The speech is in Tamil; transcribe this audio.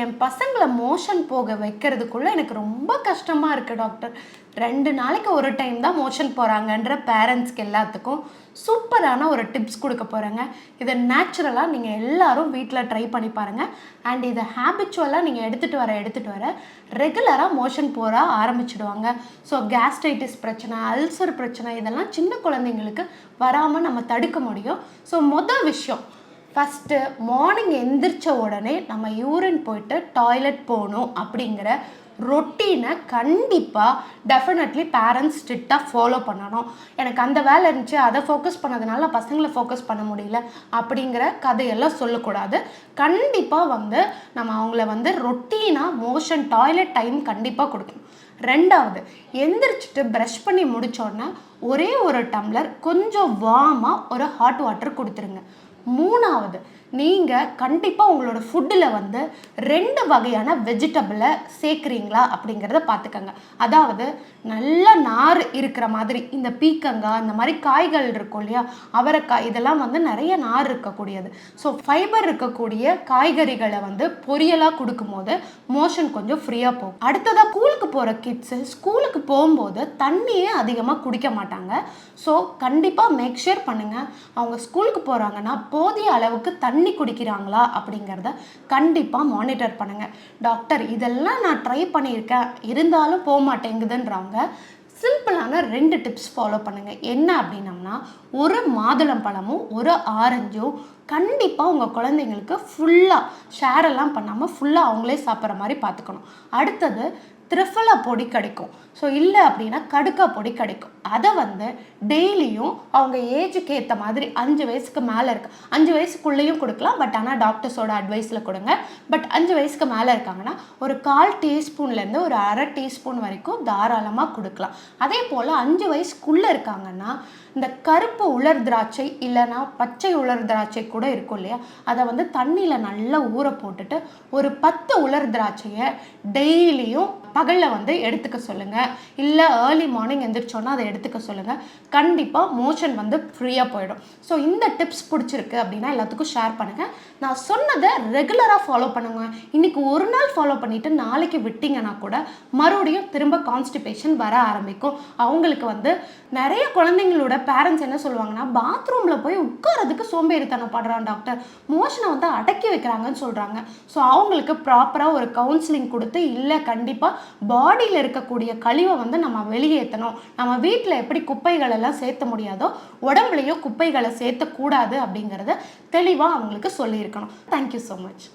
என் பசங்களை மோஷன் போக வைக்கிறதுக்குள்ளே எனக்கு ரொம்ப கஷ்டமாக இருக்குது டாக்டர். ரெண்டு நாளைக்கு ஒரு டைம் தான் மோஷன் போகிறாங்கன்ற பேரண்ட்ஸ்க்கு எல்லாத்துக்கும் சூப்பரான ஒரு டிப்ஸ் கொடுக்க போகிறேங்க இதை நேச்சுரலாக நீங்கள் எல்லோரும் வீட்டில் ட்ரை பண்ணி பாருங்கள் அண்ட் இதை ஹேபிச்சுவலாக நீங்கள் எடுத்துகிட்டு வர எடுத்துகிட்டு வர ரெகுலராக மோஷன் போகிற ஆரம்பிச்சிடுவாங்க. ஸோ கேஸ்ட்ரைட்டிஸ் பிரச்சனை அல்சர் பிரச்சனை இதெல்லாம் சின்ன குழந்தைங்களுக்கு வராமல் நம்ம தடுக்க முடியும். ஸோ மொதல் விஷயம் ஃபஸ்ட்டு மார்னிங் எந்திரிச்ச உடனே நம்ம யூரின் போயிட்டு டாய்லெட் போகணும் அப்படிங்கிற ரொட்டீனை கண்டிப்பாக டெஃபினெட்லி பேரண்ட்ஸ் ஸ்ட்ரிக்டாக ஃபாலோ பண்ணணும். எனக்கு அந்த வேலை இருந்துச்சு அதை ஃபோக்கஸ் பண்ணதுனால பசங்களை ஃபோக்கஸ் பண்ண முடியல அப்படிங்கிற கதையெல்லாம் சொல்லக்கூடாது. கண்டிப்பாக வந்து நம்ம அவங்கள வந்து ரொட்டீனாக மோஷன் டாய்லெட் டைம் கண்டிப்பாக கொடுக்கணும். ரெண்டாவது எந்திரிச்சிட்டு ப்ரஷ் பண்ணி முடித்தோடனே ஒரே ஒரு டம்ளர் கொஞ்சம் வார்மாக ஒரு ஹாட் வாட்டர் கொடுத்துருங்க. மூணாவது நீங்கள் கண்டிப்பாக உங்களோட ஃபுட்டில் வந்து ரெண்டு வகையான வெஜிடபிளை சேர்க்குறீங்களா அப்படிங்கிறத பார்த்துக்கங்க அதாவது நல்ல நார் இருக்கிற மாதிரி இந்த பீக்கங்காய் இந்த மாதிரி காய்கள் இருக்கும் இல்லையா அவரைக்காய் இதெல்லாம் வந்து நிறைய நார் இருக்கக்கூடியது. ஸோ ஃபைபர் இருக்கக்கூடிய காய்கறிகளை வந்து பொரியலாக கொடுக்கும்போது மோஷன் கொஞ்சம் ஃப்ரீயாக போகும். அடுத்ததாக ஸ்கூலுக்கு போகிற கிட்ஸு ஸ்கூலுக்கு போகும்போது தண்ணியே அதிகமாக குடிக்க மாட்டாங்க. ஸோ கண்டிப்பாக மேக் ஷூர் பண்ணுங்கள் அவங்க ஸ்கூலுக்கு போகிறாங்கன்னா போதிய அளவுக்கு தண்ணி தண்ணி குடிக்கிறாங்களா அப்படிங்கிறத கண்டிப்பாக மானிட்டர் பண்ணுங்கள் டாக்டர் இதெல்லாம் நான் ட்ரை பண்ணியிருக்கேன். இருந்தாலும் போக மாட்டேங்குதுன்றாங்க சிம்பிளான ரெண்டு டிப்ஸ் ஃபாலோ பண்ணுங்கள் என்ன அப்படின்னம்னா ஒரு மாதுளம் பழமும் ஒரு ஆரஞ்சும் கண்டிப்பாக உங்கள் குழந்தைங்களுக்கு ஃபுல்லாக ஷேரெல்லாம் பண்ணாமல் ஃபுல்லாக அவங்களே சாப்பிட்ற மாதிரி பார்த்துக்கணும். அடுத்தது த்ரிஃபலா பொடி கிடைக்கும். ஸோ இல்லை அப்படின்னா கடுக்கா பொடி கிடைக்கும். அதை வந்து டெய்லியும் அவங்க ஏஜுக்கு ஏற்ற மாதிரி அஞ்சு வயசுக்கு மேலே இருக்கு அஞ்சு வயசுக்குள்ளேயும் கொடுக்கலாம். பட் ஆனால் டாக்டர்ஸோட அட்வைஸில் கொடுங்க. பட் அஞ்சு வயசுக்கு மேலே இருக்காங்கன்னா ஒரு கால் டீஸ்பூன்லேருந்து ஒரு அரை டீஸ்பூன் வரைக்கும் தாராளமாக கொடுக்கலாம். அதே போல் அஞ்சு வயசுக்குள்ளே இருக்காங்கன்னா இந்த கருப்பு உலர் திராட்சை இல்லைன்னா பச்சை உலர் திராட்சை கூட இருக்கும் இல்லையா? அதை வந்து தண்ணியில் நல்லா ஊற போட்டுட்டு ஒரு பத்து உலர் திராட்சையை டெய்லியும் பகலில் வந்து எடுத்துக்க சொல்லுங்கள் இல்லை ஏர்லி மார்னிங் எந்திரிச்சோன்னா அதை எடுத்துக்க சொல்லுங்கள் கண்டிப்பாக மோஷன் வந்து ஃப்ரீயாக போயிடும். ஸோ இந்த டிப்ஸ் பிடிச்சிருக்கு அப்படின்னா எல்லாத்துக்கும் ஷேர் பண்ணுங்கள் நான் சொன்னதை ரெகுலராக ஃபாலோ பண்ணுங்க. இன்றைக்கி ஒரு நாள் ஃபாலோ பண்ணிவிட்டு நாளைக்கு விட்டிங்கன்னா கூட மறுபடியும் திரும்ப கான்ஸ்டிபேஷன் வர ஆரம்பிக்கும். அவங்களுக்கு வந்து நிறைய குழந்தைங்களோட பேரண்ட்ஸ் என்ன சொல்லுவாங்கன்னா பாத்ரூமில் போய் உட்காரதுக்கு சோம்பேறித்தனம் படுறான் டாக்டர் மோஷனை வந்து அடக்கி வைக்கிறாங்கன்னு சொல்கிறாங்க ஸோ அவங்களுக்கு ப்ராப்பராக ஒரு கவுன்சிலிங் கொடுத்து இல்லை கண்டிப்பாக பாடியில் இருக்கக்கூடிய கழிவை வந்து நம்ம வெளியேற்றணும். நம்ம வீட்டில் எப்படி குப்பைகள் எல்லாம் சேர்த்த முடியாதோ உடம்புலையும் குப்பைகளை சேர்த்தக்கூடாது அப்படிங்கிறத தெளிவாக அவங்களுக்கு சொல்லியிருக்கணும். Thank you so much